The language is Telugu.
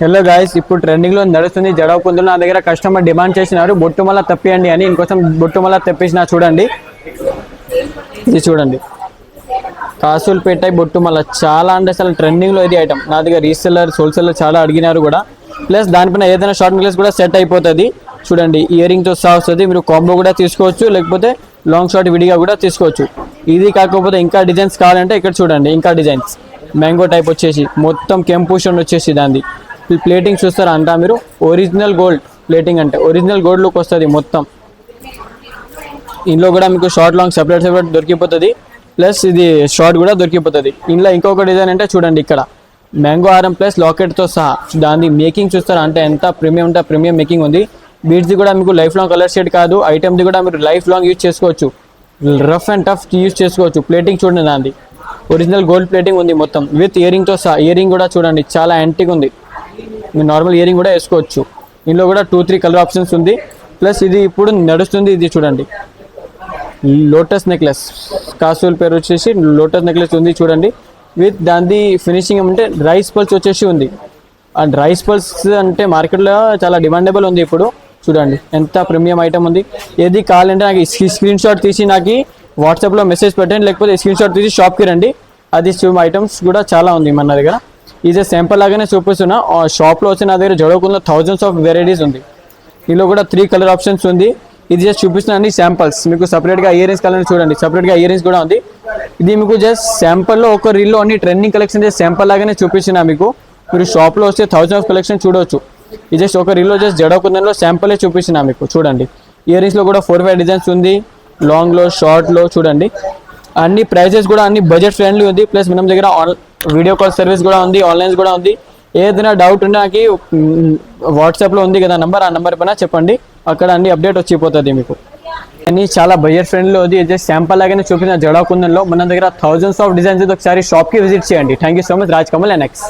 హలో గాయస్ ఇప్పుడు ట్రెండింగ్లో నడుస్తుంది జడవ కుందులు నా దగ్గర కస్టమర్ డిమాండ్ చేసినారు. బొట్టుమల తప్పియండి అని ఇంకోసం బొట్టుమల తెప్పించిన చూడండి. ఇది చూడండి. కాసులపేట బొట్టుమల చాలా అంటే అసలు ట్రెండింగ్లో ఇది ఐటమ్ నా దగ్గర రీసెల్లర్ హోల్సేలర్ చాలా అడిగినారు కూడా. ప్లస్ దానిపైన ఏదైనా షార్ట్ నెక్లెస్ కూడా సెట్ అయిపోతుంది. చూడండి ఇయరింగ్తో సహా వస్తుంది. మీరు కాంబో కూడా తీసుకోవచ్చు లేకపోతే లాంగ్ షార్ట్ విడిగా కూడా తీసుకోవచ్చు. ఇది కాకపోతే ఇంకా డిజైన్స్ కావాలంటే ఇక్కడ చూడండి ఇంకా డిజైన్స్ మ్యాంగో టైప్ వచ్చేసి మొత్తం కెంపూషన్ వచ్చేసి దాన్ని ప్లేటింగ్ చూస్తారా అంతా మీరు? ఒరిజినల్ గోల్డ్ ప్లేటింగ్ అంటే ఒరిజినల్ గోల్డ్ లుక్ వస్తుంది మొత్తం. ఇందులో కూడా మీకు షార్ట్ లాంగ్ సెపరేట్ సెపరేట్ దొరికిపోతుంది. ప్లస్ ఇది షార్ట్ కూడా దొరికిపోతుంది. ఇందులో ఇంకొక డిజైన్ అంటే చూడండి ఇక్కడ. మ్యాంగో ఆరం ప్లస్ లాకెట్తో సహా. దాని మేకింగ్ చూస్తారా అంటే ఎంత ప్రీమియం అంటే ప్రీమియం మేకింగ్ ఉంది. బీడ్స్ది కూడా మీకు లైఫ్ లాంగ్ కలర్ షేడ్ కాదు ఐటమ్ది కూడా మీరు లైఫ్ లాంగ్ యూజ్ చేసుకోవచ్చు. రఫ్ అండ్ టఫ్ యూజ్ చేసుకోవచ్చు. ప్లేటింగ్ చూడండి దాన్ని. ఒరిజినల్ గోల్డ్ ప్లేటింగ్ ఉంది మొత్తం. విత్ ఇయరింగ్తో సహా. ఇయరింగ్ కూడా చూడండి. చాలా యాంటిక్ ఉంది. మీరు నార్మల్ ఇయరింగ్ కూడా వేసుకోవచ్చు. ఇందులో కూడా టూ త్రీ కలర్ ఆప్షన్స్ ఉంది. ప్లస్ ఇది ఇప్పుడు నడుస్తుంది ఇది చూడండి. లోటస్ నెక్లెస్ కాసుల పేరు వచ్చేసి లోటస్ నెక్లెస్ ఉంది చూడండి. విత్ దాని ఫినిషింగ్ ఏమంటే రైస్ పల్స్ వచ్చేసి ఉంది. అండ్ రైస్ పల్స్ అంటే మార్కెట్లో చాలా డిమాండబుల్ ఉంది ఇప్పుడు. చూడండి ఎంత ప్రీమియం ఐటమ్ ఉంది. ఏది కావాలంటే నాకు స్క్రీన్ షాట్ తీసి నాకు వాట్సాప్లో మెసేజ్ పెట్టండి లేకపోతే స్క్రీన్ షాట్ తీసి షాప్కి రండి. అది ఐటమ్స్ కూడా చాలా ఉంది మన దగ్గర. ఇది శాంపుల్ లాగానే చూపిస్తున్నా. ఆ షాప్లో వచ్చి నా దగ్గర జడవకుండా థౌజండ్స్ ఆఫ్ వెరైటీస్ ఉంది. ఇందులో కూడా త్రీ కలర్ ఆప్షన్స్ ఉంది. ఇది జస్ట్ చూపిస్తున్నాను శాంపల్స్ మీకు సపరేట్గా ఇయర్ రింగ్స్ కలర్ చూడండి. సపరేట్గా ఇయర్ రింగ్స్ కూడా ఉంది. ఇది మీకు జస్ట్ శాంపుల్లో ఒక రీల్లో అన్ని ట్రెండింగ్ కలెక్షన్ చేసి శాంపుల్ లాగానే చూపించిన మీకు. మీరు షాప్లో వస్తే థౌజండ్ ఆఫ్ కలెక్షన్ చూడవచ్చు ఇది జస్ట్ ఒక రీల్లో జస్ట్ జడకుందంలో శాంపులే చూపించిన మీకు. చూడండి. ఇయర్ రింగ్స్లో కూడా ఫోర్ ఫైవ్ డిజైన్స్ ఉంది. లాంగ్లో షార్ట్లో చూడండి. అన్ని ప్రైజెస్ కూడా అన్ని బడ్జెట్ ఫ్రెండ్లీ ఉంది. ప్లస్ మనం దగ్గర ఆన్ వీడియో కాల్ సర్వీస్ కూడా ఉంది ఆన్లైన్స్ కూడా ఉంది. ఏదైనా డౌట్ ఉంటే నాకు వాట్సాప్లో ఉంది కదా నంబర్ ఆ నెంబర్ పైన చెప్పండి. అక్కడ అన్ని అప్డేట్ వచ్చిపోతుంది మీకు. అన్ని చాలా బడ్జెట్ ఫ్రెండ్లీ ఉంది. జస్ట్ శాంపల్ లాగానే చూపించిన జడాకుందంలో మన దగ్గర థౌజండ్స్ ఆఫ్ డిజైన్స్ ఒకసారి షాప్కి విజిట్ చేయండి. Thank you so much Raj Kamal and next